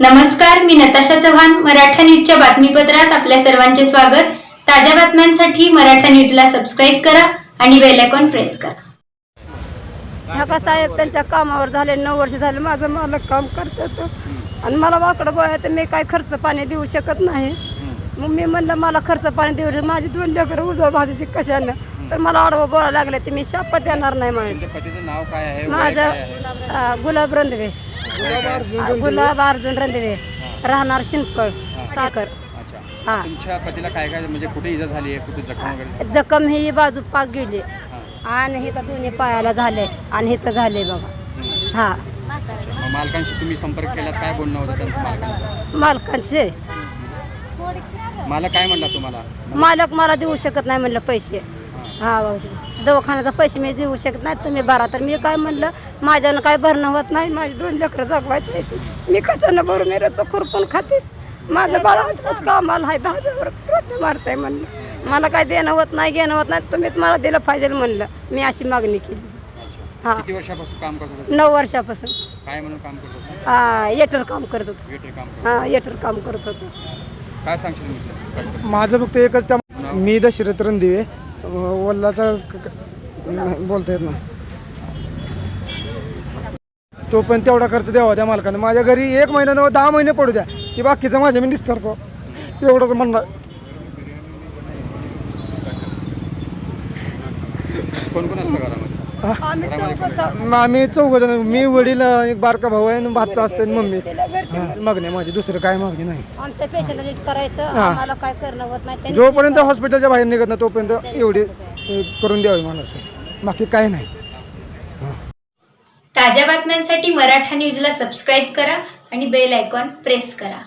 नमस्कार मी नताशा चव्हाण मराठा न्यूजच्या बातमीपत्रात आपल्या सर्वांचे स्वागत. ताज्या बातम्यांसाठी मराठा न्यूजला सबस्क्राईब करा आणि बेल आयकॉन प्रेस करा. ढाका साहेब त्यांच्या कामावर झाले नऊ वर्ष झाले माझं मालक काम करतात. आणि मला वाकडं बोलाय तर मी काय खर्च पाणी देऊ शकत नाही. मग मी म्हणलं मला खर्च पाणी देऊ शकत माझी दोन लेकरं उजव भाजीची कशानं? तर मला आडवं बोलायला लागले ते मी शापत येणार नाही माझं? अं, गुलाब रंधवे. गुलाब अर्जुन रंधवे राहणार शिंदफळ टाकर. अच्छा. हा. तुमच्या पतीला काय काय म्हणजे कुठे इजा झाली आहे कुठे जखम वगैरे? जखम ही बाजू पाक गेली. हा. आणि इथं दोन्ही पायाला झाले आणि इथं झाले बघा हम्म. हा. मग मालकांशी तुम्ही संपर्क केलात काय बोलणं होतं त्यांचं मालकांचं? मालकांचे. मालक काय म्हणला तुम्हाला? मालक मला देऊ शकत नाही म्हणलं पैसे. हा दवाखान्याचा पैसे मी देऊ शकत नाही. तुम्ही भरा. तर मी काय म्हणलं माझ्यानं काय भरणं होत नाही. माझी दोन लेकरं जगवायचे आहेत. मी कशानं भरू मेऱ्याचं खुरपून खाते? माझं बाळ आठवत कामाला आहे. दहाव्यावर प्रश्न मारताय म्हणलं. मला काय देणं होत नाही घेणं होत नाही. तुम्हीच मला दिलं पाहिजे म्हणलं. मी अशी मागणी केली. हा. किती वर्षापासून काम करत होता? नऊ वर्षापासून. काय म्हणून काम करत होता? हा येटर काम करत होतो. वेटर काम करत हा येटर काम करत होतो. काय सांगशील माझं फक्त एकच त्या मी दशरथ रणदिवे वल्लाचा बोलता येत ना तो पण तेवढा खर्च द्यावा त्या मालकाने. माझ्या घरी एक महिना दहा महिने पडू द्या. की बाकीचं माझ्या मी निस्तरतो एवढंच म्हणणार. कोण कोण असतं घरामध्ये? आम्ही चौघंच आम्ही चौघ जण. मी वडील एक बारका भाऊ आहे आणि भातचा असते आणि मम्मी. हा, मागणी आहे माझी दुसरं काय मागणी नाही. आमच्या पेशंटला नीट करायचं हा. आम्हाला काय करणं होत नाही. त्यांनी जोपर्यंत हॉस्पिटलच्या बाहेर निघत नाही तोपर्यंत एवढी अ, करून द्यावी मला बाकी काय नाही. ताज्या बातम्यांसाठी मराठा न्यूजला सबस्क्राईब करा आणि बेल आयकॉन प्रेस करा.